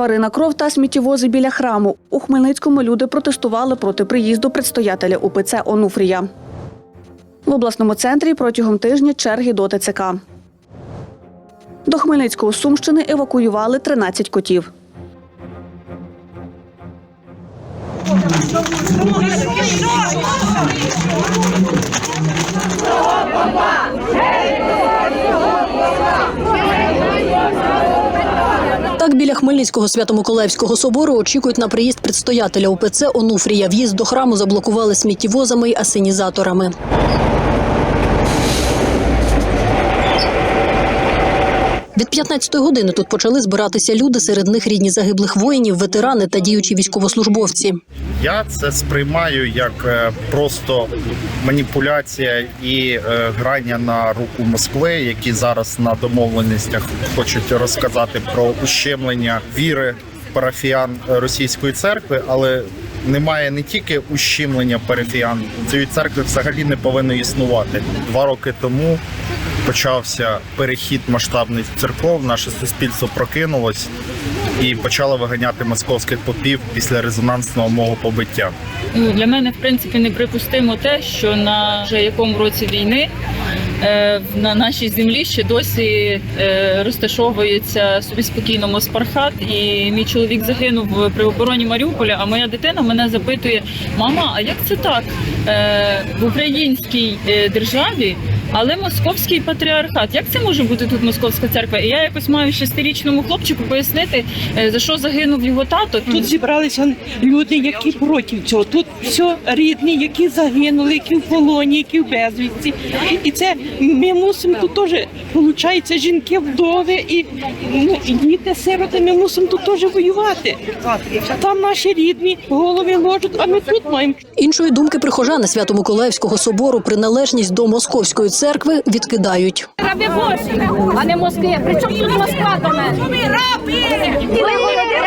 Тварина кров та сміттєвози біля храму. У Хмельницькому люди протестували проти приїзду предстоятеля УПЦ Онуфрія. В обласному центрі протягом тижня черги до ТЦК. До Хмельницького Сумщини евакуювали 13 котів. Так біля Хмельницького Свято-Миколаївського собору очікують на приїзд предстоятеля УПЦ Онуфрія. В'їзд до храму заблокували сміттєвозами й асенізаторами. 15-ї години тут почали збиратися люди, серед них рідні загиблих воїнів, ветерани та діючі військовослужбовці. Я це сприймаю як е, просто маніпуляція і е, грання на руку Москви, які зараз на домовленостях хочуть розказати про ущемлення віри парафіян російської церкви, але немає не тільки ущемлення парафіян, цієї церкви взагалі не повинно існувати. Два роки тому почався перехід масштабний церков. Наше суспільство прокинулось і почало виганяти московських попів після резонансного мого побиття. Ну, Для мене, в принципі, неприпустимо те, що на вже якому році війни е, на нашій землі ще досі е, розташовується собі спокійно Моспархат. І мій чоловік загинув при обороні Маріуполя. А моя дитина мене запитує: мама, а як це так Е, в українській державі? Але московський патріархат, як це може бути тут московська церква? І я якось маю шестирічному хлопчику пояснити, е, за що загинув його тато. Тут зібралися люди, які проти цього. Тут все рідні, які загинули, які в полоні, які в безвісті. І це ми мусимо тут теж, виходить, жінки вдови і, ну, і діти сироти, ми мусимо тут теж воювати. Там наші рідні голови ложать, а ми тут маємо. Іншої думки прихожани Свято-Миколаївського собору приналежність до московської церкви відкидають. Раби Божі, а не Москви. Причому тут Москва до мене? Ми раби!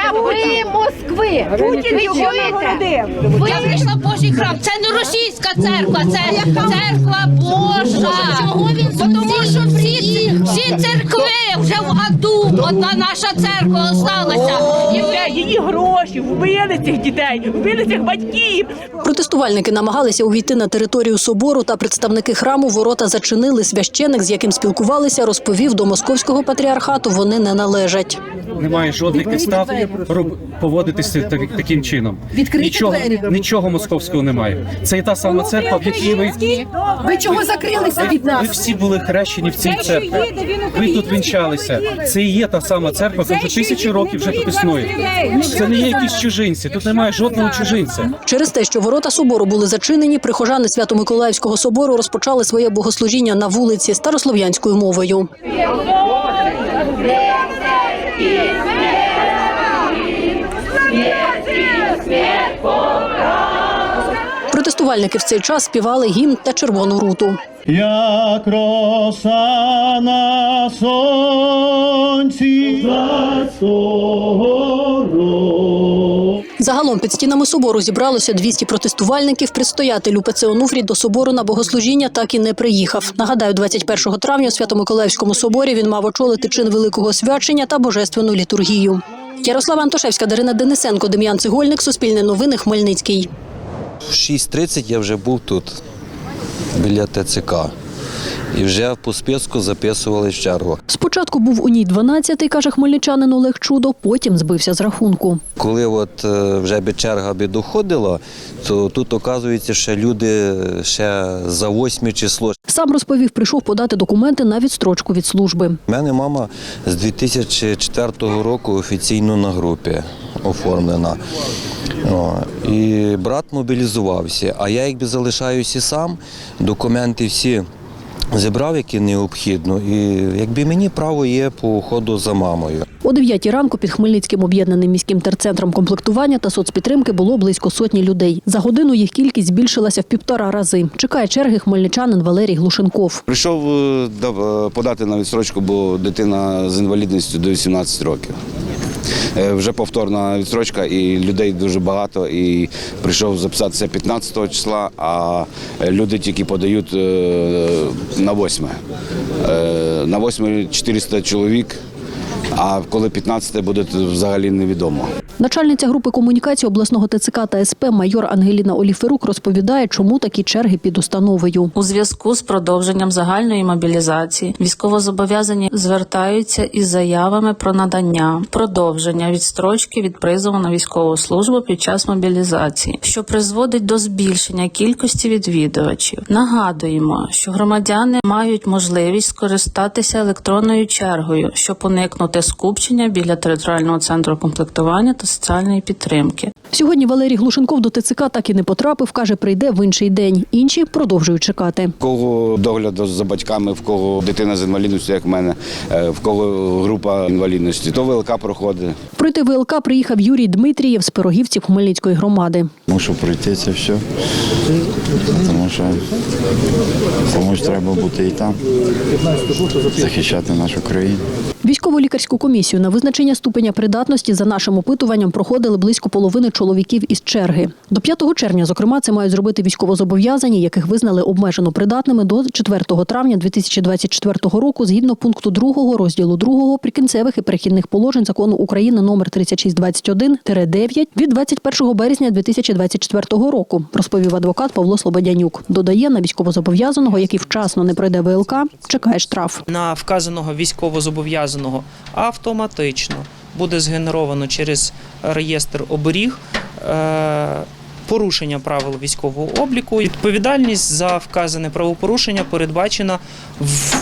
Раби Москви! Путін його нагородив! Я прийшла в Божий храм. Це не російська церква, це церква Божа. Чого він Тому що всі, всі церкви вже в аду. Одна наша церква осталася. Її гроші, вбили цих дітей, вбили цих батьків. Протестувальники намагалися увійти на територію собору, та представники храму ворота зачинили. Священик, з яким спілкувалися, розповів до московського патріархату вони не належать. Немає жодних підстав роб- поводитися так- таким чином. нічого, нічого московського немає. Це і та сама церква, в якій ви, Ви чого закрилися від ви нас? всі були хрещені в цій церкві. Ви тут вінчалися. Це і є та сама церква, яка вже тисячі років вже тут існує. Це не є якісь чужинці. Тут немає жодного чужинця. Через те, що ворота собору були зачинені, прихожани Свято-Миколаївського собору розпочали своє богослужіння на вулиці старослов'янською мовою. Протестувальники в цей час співали гімн та червону руту. як роса на сонці. Загалом під стінами собору зібралося 200 протестувальників. Предстоятель УПЦ Онуфрій до собору на богослужіння так і не приїхав. Нагадаю, 21 травня у Свято-Миколаївському соборі він мав очолити чин великого свячення та божественну літургію. Ярослава Антошевська, Дарина Денисенко, Дем'ян Цегольник, Суспільне новини, Хмельницький. В 6.30 я вже був тут, біля ТЦК. І вже по списку записували в чергу. Спочатку був у ній 12-й, каже хмельничанин Олег Чудо, потім збився з рахунку. Коли от е, вже би черга би доходила, то тут оказується, що люди ще за 8 число. Сам розповів, прийшов подати документи на відстрочку від служби. У мене мама з 2004 року офіційно на групі оформлена. О, і брат мобілізувався, а я якби залишаюся сам, документи всі зібрав, які необхідно, і якби мені право є по ходу за мамою. О 9 ранку під Хмельницьким об'єднаним міським терцентром комплектування та соцпідтримки було близько сотні людей. За годину їх кількість збільшилася в півтора рази. Чекає черги хмельничанин Валерій Глушенков. Прийшов е, е, подати на відстрочку, бо дитина з інвалідністю до 18 років. Е, Вже повторна відстрочка, і людей дуже багато. І прийшов записатися 15 числа, а люди тільки подають на 8. Е, На 8 400 чоловік. А коли 15 буде, взагалі невідомо. Начальниця групи комунікації обласного ТЦК та СП майор Ангеліна Оліферук розповідає, чому такі черги під установою. У зв'язку з продовженням загальної мобілізації військовозобов'язані звертаються із заявами про надання продовження відстрочки від призову на військову службу під час мобілізації, що призводить до збільшення кількості відвідувачів. Нагадуємо, що громадяни мають можливість скористатися електронною чергою, щоб уникнути скупчення біля територіального центру комплектування та соціальної підтримки. Сьогодні Валерій Глушенков до ТЦК так і не потрапив. каже, прийде в інший день. Інші продовжують чекати. В кого догляд за батьками, в кого дитина з інвалідністю, як в мене, е, в кого група інвалідності, то ВЛК проходить. Пройти ВЛК приїхав Юрій Дмитрієв з Пирогівців Хмельницької громади. Мушу пройти це все, тому що комусь треба бути і там, захищати нашу країну. Військово-лікарську комісію на визначення ступеня придатності за нашим опитуванням проходили близько половини чоловіків із черги. До 5 червня, зокрема, це мають зробити військовозобов'язані, яких визнали обмежено придатними до 4 травня 2024 року згідно пункту 2 розділу 2 прикінцевих і перехідних положень закону України номер 3621-9 від 21 березня 2024 року, розповів адвокат Павло Слободянюк. Додає, на військовозобов'язаного, який вчасно не пройде ВЛК, чекає штраф. На вказаного військовозобов'язаного автоматично буде згенеровано через реєстр оберіг. е, Порушення правил військового обліку. Відповідальність за вказане правопорушення передбачена в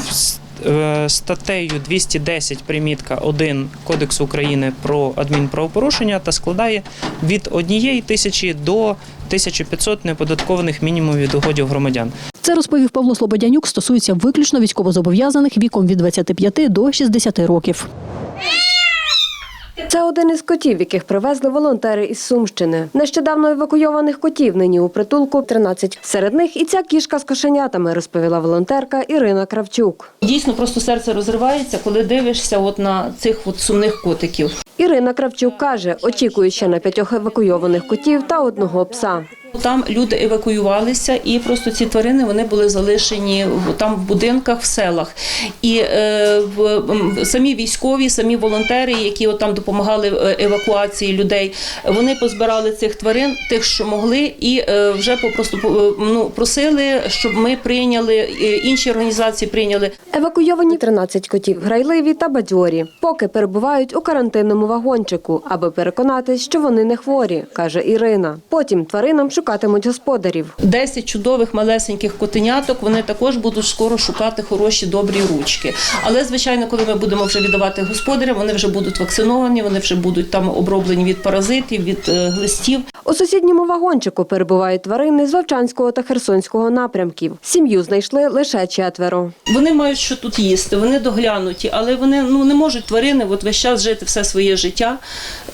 статтею 210 примітка 1 Кодексу України про адмінправопорушення та складає від 1 тисячі до 1500 неподаткованих мінімумів доходів громадян. Це розповів Павло Слободянюк. Стосується виключно військовозобов'язаних віком від 25 до 60 років. Це один із котів, яких привезли волонтери із Сумщини. Нещодавно евакуйованих котів нині у притулку 13. Серед них і ця кішка з кошенятами, розповіла волонтерка Ірина Кравчук. Дійсно, просто серце розривається, коли дивишся от на цих от сумних котиків. Ірина Кравчук каже, очікує ще на п'ятьох евакуйованих котів та одного пса. Там люди евакуювалися, і просто ці тварини вони були залишені там в будинках, в селах. І е, в, самі військові, самі волонтери, які от там допомагали е, евакуації людей, вони позбирали цих тварин, тих, що могли, і е, вже попросту е, ну, просили, щоб ми прийняли, е, інші організації прийняли Евакуйовані 13 котів грайливі та бадьорі, поки перебувають у карантинному вагончику, аби переконатись, що вони не хворі, каже Ірина. Потім тваринам шукатимуть господарів. 10 чудових малесеньких котеняток. Вони також будуть скоро шукати хороші добрі ручки. Але звичайно, коли ми будемо вже віддавати господарям, вони вже будуть вакциновані, вони вже будуть там оброблені від паразитів, від е, глистів. У сусідньому вагончику перебувають тварини з Вовчанського та Херсонського напрямків. Сім'ю знайшли лише четверо. Вони мають що тут їсти, вони доглянуті, але вони ну не можуть тварини от весь час жити все своє життя.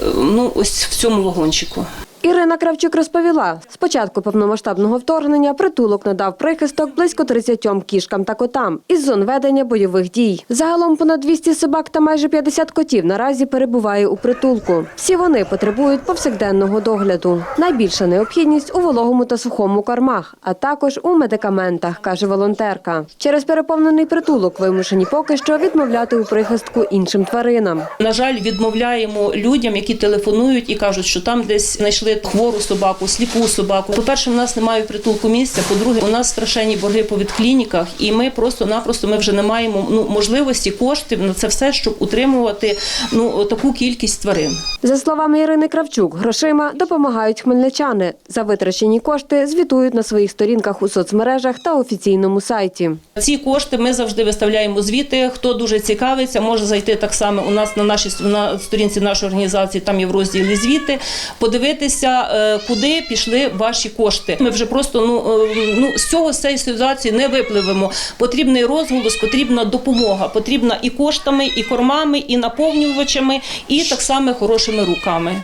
е, Ну ось в цьому вагончику. Ірина Кравчук розповіла, з початку повномасштабного вторгнення притулок надав прихисток близько 30 кішкам та котам із зон ведення бойових дій. Загалом понад 200 собак та майже 50 котів наразі перебуває у притулку. Всі вони потребують повсякденного догляду. Найбільша необхідність у вологому та сухому кормах, а також у медикаментах, каже волонтерка. Через переповнений притулок вимушені поки що відмовляти у прихистку іншим тваринам. На жаль, відмовляємо людям, які телефонують і кажуть, що там десь знайшли хвору собаку, сліпу собаку. По-перше, в нас немає притулку місця. По-друге, у нас страшенні борги по відклініках, і ми просто-напросто ми вже не маємо ну можливості коштів на це все, щоб утримувати ну таку кількість тварин. За словами Ірини Кравчук, грошима допомагають хмельничани. За витрачені кошти звітують на своїх сторінках у соцмережах та офіційному сайті. Ці кошти ми завжди виставляємо звіти. Хто дуже цікавиться, може зайти так само у нас на нашій на сторінці нашої організації. Там є в розділі звіти, подивитися, е, куди пішли ваші кошти. Ми вже просто ну, е, ну з цього з цієї ситуації не випливемо. Потрібний розголос, потрібна допомога, потрібна і коштами, і кормами, і наповнювачами, і так само хорошими руками.